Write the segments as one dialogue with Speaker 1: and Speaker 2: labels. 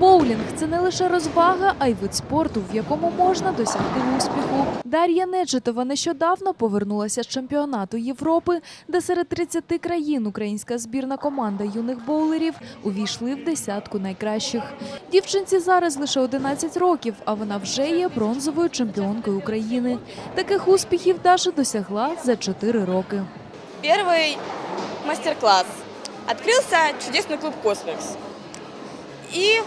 Speaker 1: Боулінг це не лише розвага, а й вид спорту, в якому можна досягти успіху. Дар'я Нечетова нещодавно повернулася з чемпіонату Європи, де серед 30 країн українська збірна команда юних боулерів увійшли в десятку найкращих. Дівчинці зараз лише 11 років, а вона вже є бронзовою чемпіонкою України. Таких успіхів Даша досягла за 4 роки.
Speaker 2: Первый мастер-класс. Открылся чудесный клуб «Космикс». И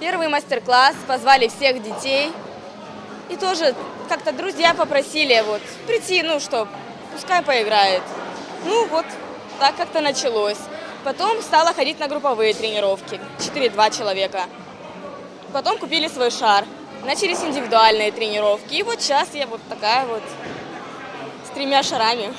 Speaker 2: первый мастер-класс, позвали всех детей. И тоже как-то друзья попросили вот прийти, ну что, пускай поиграет. Ну вот, так как-то началось. Потом стала ходить на групповые тренировки, 4-2 человека. Потом купили свой шар. Начались индивидуальные тренировки. И вот сейчас я вот такая вот с тремя шарами.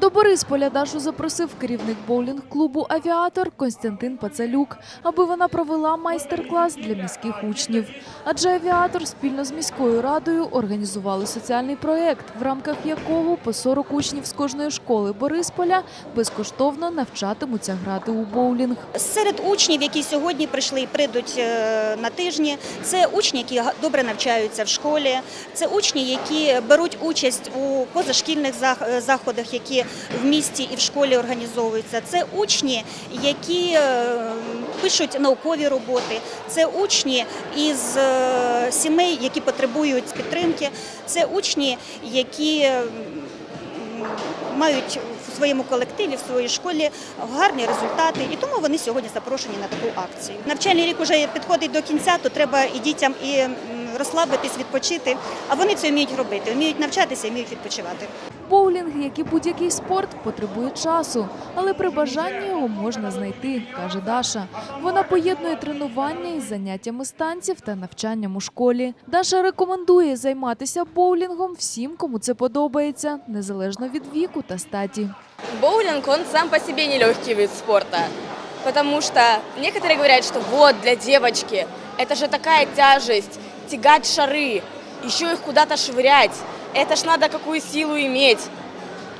Speaker 1: До Борисполя Дашу запросив керівник боулінг-клубу Авіатор Костянтин Пацалюк, аби вона провела майстер-клас для міських учнів. Адже авіатор спільно з міською радою організували соціальний проєкт, в рамках якого по 40 учнів з кожної школи Борисполя безкоштовно навчатимуться грати у боулінг.
Speaker 3: Серед учнів, які сьогодні прийшли і прийдуть е, на тижні, це учні, які добре навчаються в школі, це учні, які беруть участь у позашкільних е, заходах, які в місті і в школі організовуються. Це учні, які е, пишуть наукові роботи, це учні із е, сімей, які потребують підтримки, це учні, які мають в своєму колективі, в своїй школі гарні результати, і тому вони сьогодні запрошені на таку акцію. Навчальний рік вже підходить до кінця, то треба і дітям і розслабитись, відпочити. А вони це вміють робити, вміють навчатися, і вміють відпочивати.
Speaker 1: Боулінг, як і будь-який спорт, потребує часу, але при бажанні його можна знайти, каже Даша. Вона поєднує тренування із заняттями з танців та навчанням у школі. Даша рекомендує займатися боулінгом всім, кому це подобається, незалежно від віку та статі.
Speaker 2: Боулинг, он сам по себе нелегкий вид спорта. Потому что некоторые говорят, что вот для девочки это же такая тяжесть, тягать шары, еще их куда-то швырять. Это ж надо какую силу иметь.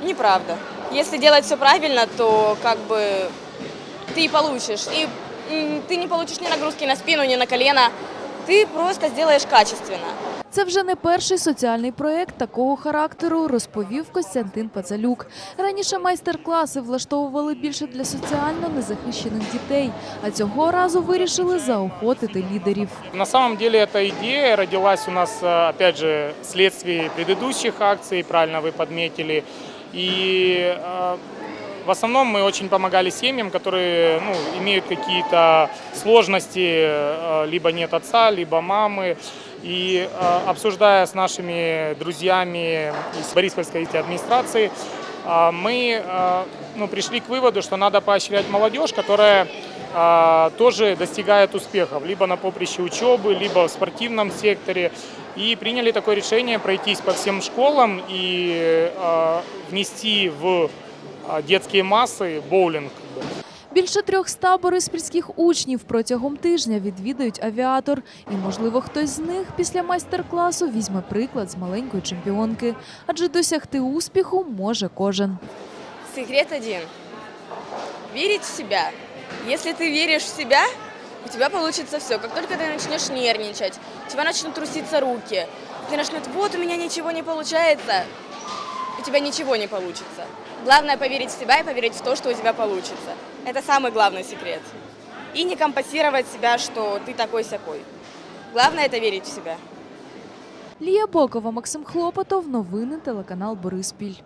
Speaker 2: Неправда. Если делать все правильно, то как бы ты и получишь. И м, ты не получишь ни нагрузки на спину, ни на колено. Ты просто сделаешь качественно.
Speaker 1: Це вже не перший соціальний проєкт такого характеру, розповів Костянтин Пацалюк. Раніше майстер-класи влаштовували більше для соціально незахищених дітей, а цього разу вирішили заохотити лідерів.
Speaker 4: На самом деле эта идея родилась у нас, э, опять же, вследствие предыдущих акций, правильно вы подметили. И э, в основном мы очень помогали семьям, которые ну, имеют какие-то сложности, э, либо нет отца, либо мамы. И э, обсуждая с нашими друзьями из Бориспольской администрации, э, мы ну, пришли к выводу, что надо поощрять молодежь, которая тоже достигает успехов, либо на поприще учебы, либо в спортивном секторе. И приняли такое решение пройтись по всем школам и внести в детские массы боулинг.
Speaker 1: Більше 300 бориспільських учнів протягом тижня відвідають авіатор. І, можливо, хтось з них після майстер-класу візьме приклад з маленької чемпіонки. Адже досягти успіху може кожен.
Speaker 2: Секрет один. Верить в себя. Если ты веришь в себя, у тебя получится все. Как только ты начнешь нервничать, у тебя начнут труситься руки, ты начнешь, вот у меня ничего не получается, у тебя ничего не получится. Главное поверить в себя и поверить в то, что у тебя получится. Это самый главный секрет. И не компенсировать себя, что ты такой-сякой. Главное это верить в себя.
Speaker 1: Лія Бокова, Максим Хлопотов. Новини телеканал Бориспіль.